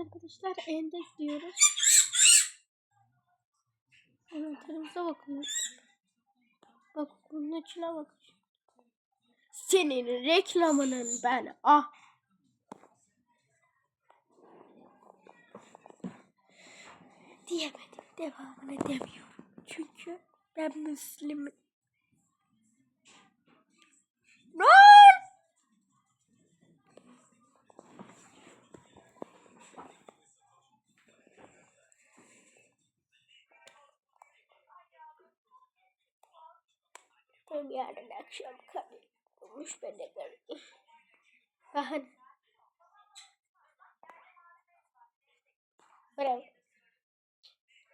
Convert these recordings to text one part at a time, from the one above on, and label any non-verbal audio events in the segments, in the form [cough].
arkadaşlar endek diyoruz. Envanterimize bakın. Bak bunun içine bak. Senin reklamının ben ah. Diyemedim. Devam edemiyorum. Çünkü ben Müslümüm. Lan! Benim yarın akşam kabul olmuş ben de göreyim. Bakın. Bravo.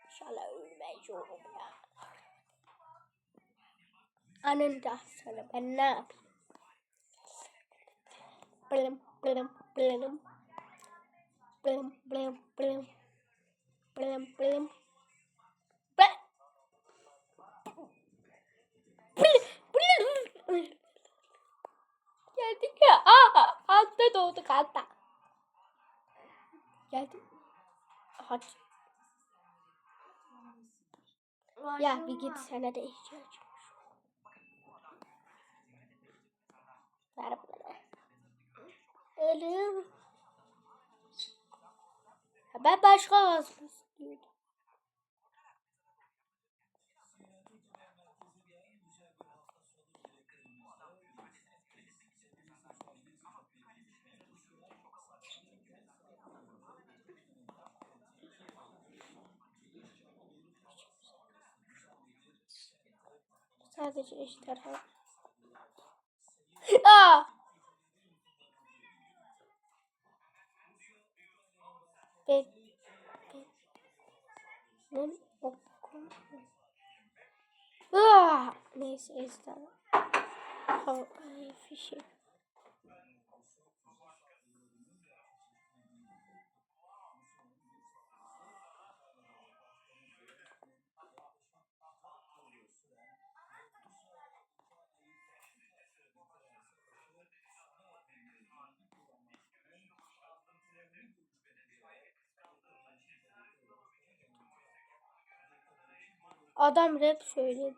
İnşallah ölmeyeceğim ya. Anın da sana ben ne yapayım? Blim blim blim. Blim blim blim. Blim blim. Geldik ya. Aa, altta doğduk altta. Geldik. Hadi. Ya bir git sana da ihtiyacım var. Ver bana. Ölüm. Ben başka yazmak Sadece ejderha. [laughs] Aa! Be, be, ne oku? Aa! Neyse ejderha. Oh, ay, Adam rap söyledi.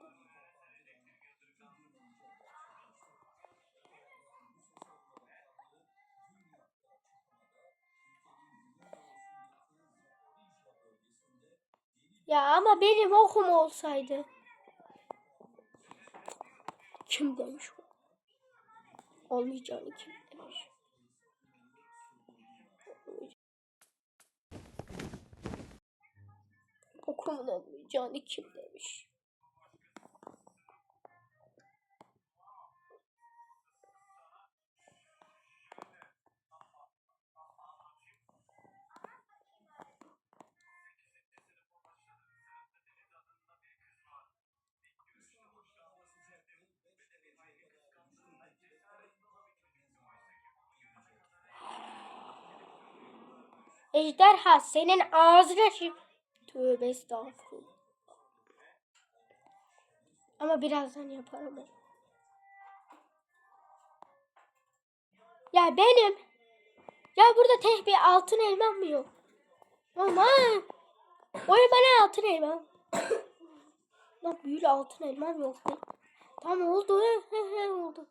Ya ama benim okum olsaydı. Kim demiş o? Olmayacağını kim Okumun olmayacağını kim demiş? Ejderha senin ağzına. Tövbe estağfurullah. Ama birazdan yaparım. Ya benim. Ya burada tek bir altın elmam mı yok? Aman. Oy bana altın elmam. Lan büyülü altın elmam yok. Tamam oldu. He, he, oldu.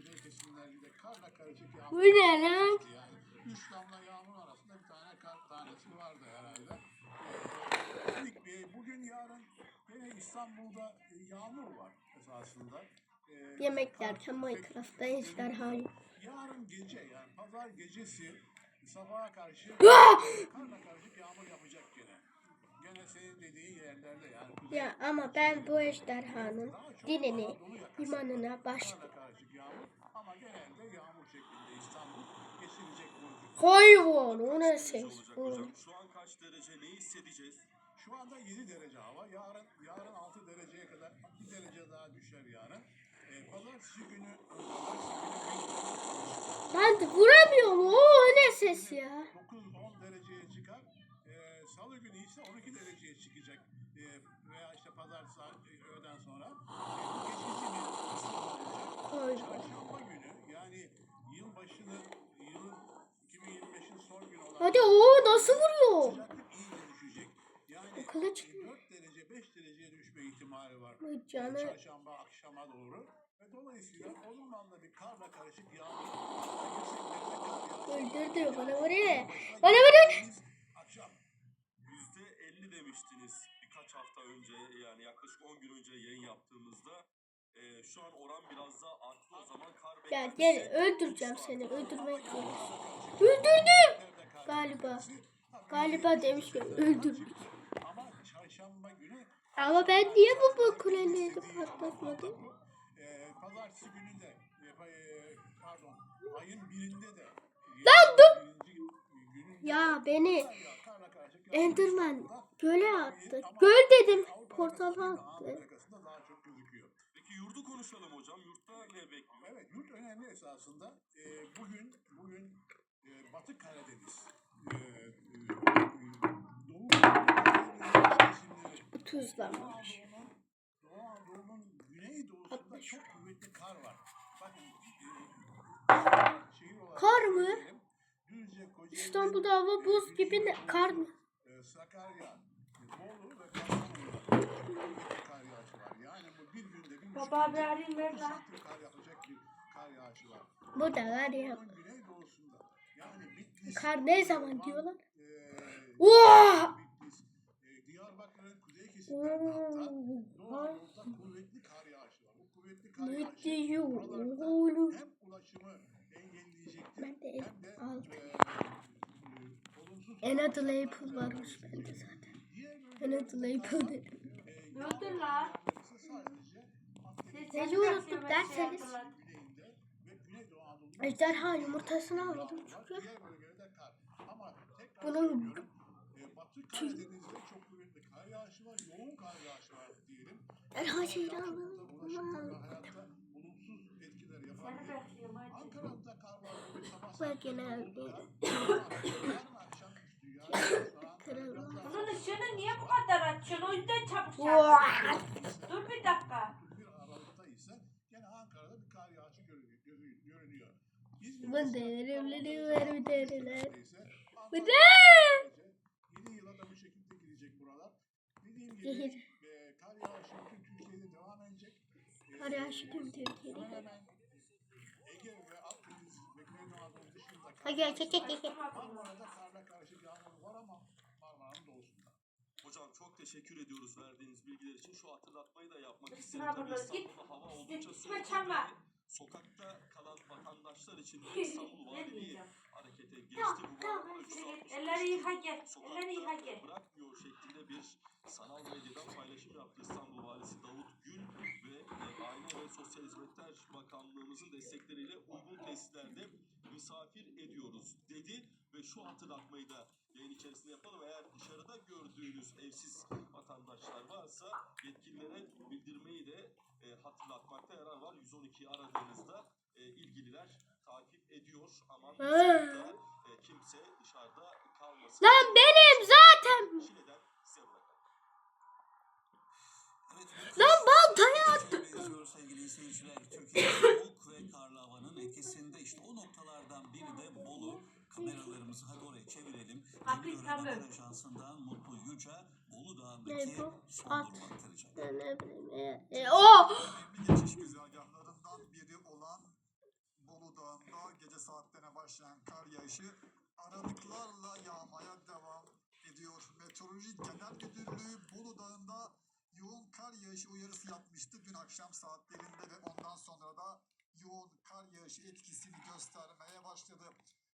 Kuzey kesimlerinde karla karışık yağmur. Bu ne lan? Üç damla yağmur arasında bir tane kar tanesi vardı herhalde. Ee, dedik, e, bugün yarın yine İstanbul'da e, yağmur var esasında. Ee, Yemek yerken Minecraft'ta ejderha yok. Yarın gece yani pazar gecesi sabaha karşı karla karışık yağmur yapacak gene. Gene senin dediğin yerlerde yani. Ya ama ben bu ejderhanın dilini imanına baş Karla karışık yağmur ama şeklinde İstanbul. Hayvan o ne ses? bu? hocam. Şu an kaç derece neyi hissedeceğiz? Şu anda 7 derece hava. Yarın yarın 6 dereceye kadar 1 derece daha düşer yarın. Ee, pazartesi günü pazartesi Ben de vuramıyorum. Oo ne ses ya. 9-10 dereceye çıkar. Ee, Salı günü ise 12 dereceye çıkacak. Ee, veya işte pazartesi e, öğleden sonra. Ee, geçici bir ısınma olacak. Çarşamba günü yani yılbaşını yılın 2025'in son günü olan Hadi o nasıl vuruyor? Akıllı çıkıyor. 4 derece 5 dereceye düşme ihtimali var. Ay canı. Çarşamba akşama doğru. Ve dolayısıyla olumlanla bir karla karışık yağmur. Öldürdü bana vuruyor. Bana vuruyor. Akşam. Yüzde 50 demiştiniz birkaç hafta önce yani yaklaşık 10 gün önce yayın yaptığımızda. Ee, şu an oran biraz daha arttı o zaman kar Ya gel öldüreceğim seni. Öldürmek zorundayım. Öldürdüm. Galiba. Galiba demişken öldürmek. Ama çarşamba günü Ama ben niye bu bu kuleleri patlatmadım? Ee, pazartesi günü de e, e, pardon ayın birinde de Lan dur! Ya beni Enderman göle attı. Göl dedim. Portala attı. Peki yurdu konuşalım hocam. Yurtta ne bekliyor? Evet yurt önemli esasında. Ee, bugün bugün e, Batı Karadeniz e, Doğu. Anadolu'nun güneydoğusunda çok kuvvetli kar var. Bakın şehir olarak Kar mı? İstanbul'da hava buz gibi ne? Kar mı? Sakarya, Bolu ve Kastamonu'da çok kuvvetli kar yağışı var. Yani bu bir günde bir Baba arayayım, 30 lan. kar yapacak bir kar yağışı var. Bu da var ya. Güneydoğusunda yani Kar ne zaman Van, diyorlar? Oha! Bitlis, Diyarbakır'ın kuzey kesimlerinde hatta Doğu Anadolu'da kuvvetli kar yağışı var. Bu kuvvetli kar Ne yağışı diyor oğlum? hem ulaşımı engelleyecektir Ben de aldım. e, En adı Apple varmış bende zaten. En adı kar- dedim. Ne oldu lan? Akdeniz Neci unuttuk derseniz. Ejderha yumurtasını almadım çünkü. Diğer bölgelerde kar. Ama tekrar Bunun söylüyorum, Batı Karadeniz'de çok kuvvetli kar yağışı var, yoğun kar yağışı var diyelim. Ben her şeyi var akşamüstü, yarın sonra Kırılma. Bunun ışığını niye bu kadar açıyorsun? O yüzden çabuk çarptın. Dur bir dakika. 1 Aralık'ta ise gene Ankara'da bir kar ne? Yeni yıla da bu şekilde girecek buralar. Dediğim Zehir. gibi e, kar yağışı bütün Türkiye'de devam edecek. E, Kar yağışı tüm Türkiye'de. Hemen hemen Ege ve Akdeniz ve Güneydoğu Anadolu dışında kar Hadi yağışı çek çek var. çek. çek. Marmara'da karla karışık yağmur var ama Marmara'nın doğusunda. Hocam çok teşekkür ediyoruz verdiğiniz bilgiler için. Şu hatırlatmayı da yapmak isterim. Tabii. İstanbul'da hava oldukça soğuk. Sokakta kalan vatandaşlar için İstanbul [laughs] Valiliği harekete geçti. Tamam Bu gel. bırakmıyor şeklinde bir sanal medyadan paylaşım yaptı İstanbul Valisi Davut Gül ve e, Aile ve Sosyal Hizmetler Bakanlığımızın destekleriyle uygun tesislerde misafir ediyoruz dedi ve şu hatırlatmayı da yayın içerisinde yapalım. Eğer dışarıda gördüğünüz evsiz vatandaşlar varsa yetkililere bildirmeyi de e, hatırlatmakta yarar var. 112'yi aradığınızda e, ilgililer takip ediyor ama Ha. dışarıda, e, kimse dışarıda. Lan benim zaten. Lan baltayı attı. Benziyor sevgili izleyiciler. Türkiye'de soğuk ve karlı havanın etkisinde işte o noktalardan biri de Bolu. Kameralarımızı hadi oraya çevirelim. Demir Ajansı'ndan Mutlu Yüce Bolu Ne Dağı'ndaki bu? son At. durumu aktaracak. Geçiş güzergahlarından biri olan Bolu Dağı'nda gece saatlerine başlayan kar yağışı aralıklarla yağmaya devam ediyor. Meteoroloji Genel Müdürlüğü Bolu Dağı'nda yoğun kar yağışı uyarısı yapmıştı dün akşam saatlerinde ve ondan sonra da yoğun kar yağışı etkisini göstermeye başladı.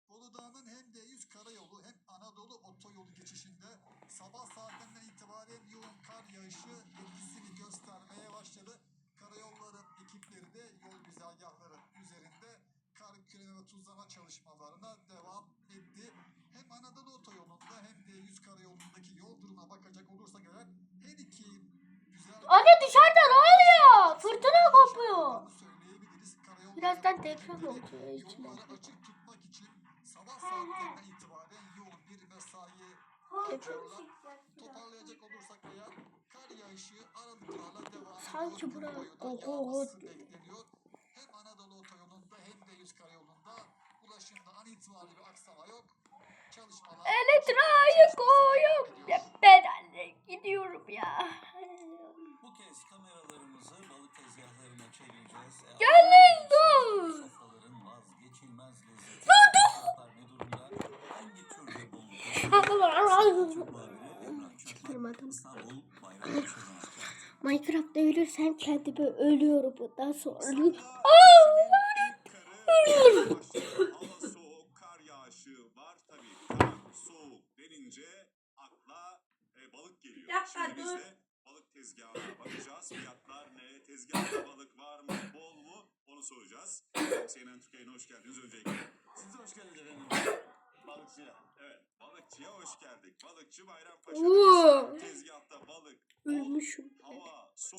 Bolu Dağı'nın hem D100 karayolu hem Anadolu otoyolu geçişinde sabah saatlerinden itibaren yoğun kar yağışı etkisini göstermeye başladı. Karayolları ekipleri de yol güzergahları üzerinde kar küreme ve tuzlama çalışmalarına devam. Hem Anadolu otoyolunda hem de yüz karayolundaki yol durumuna bakacak olursak eğer her iki güzel... Anne dışarıda ne oluyor? Fırtına kopuyor. Birazdan deprem olacak içine. açık tutmak için sabah saatlerine itibaren yoğun bir mesai yapıyorlar. Toparlayacak olursak eğer kar yağışı aralıklarla devam ediyor. Sanki da gogo bekleniyor. Hem Anadolu otoyolunda hem de yüz karayolunda ulaşımda an itibariyle bir aksama yok. Çalışmalar Elektriği koyup ben gidiyorum ya. Bu kez kameralarımızı balık tezgahlarına çevireceğiz. Gelin arkadaşlar, dur. Sofraların vazgeçilmez lezzeti. Çıkarmadım. Minecraft'ta ölürsem kendimi ölüyorum bundan sonra. Hava soğuk, kar yağışı var tabii. Kar, soğuk denince akla e, balık geliyor. Dakika, Şimdi biz de balık tezgahına bakacağız. Fiyatlar ne? Tezgahta balık var mı? Bol mu? Onu soracağız. CNN Türkiye'ne hoş geldiniz öncelikle. Siz de hoş geldiniz efendim. Balıkçıya. Evet, balıkçıya hoş geldik. Balıkçı Oo. Bayrampaşa'dayız. Tezgahta balık, bol, Ölmüşüm. hava, soğuk.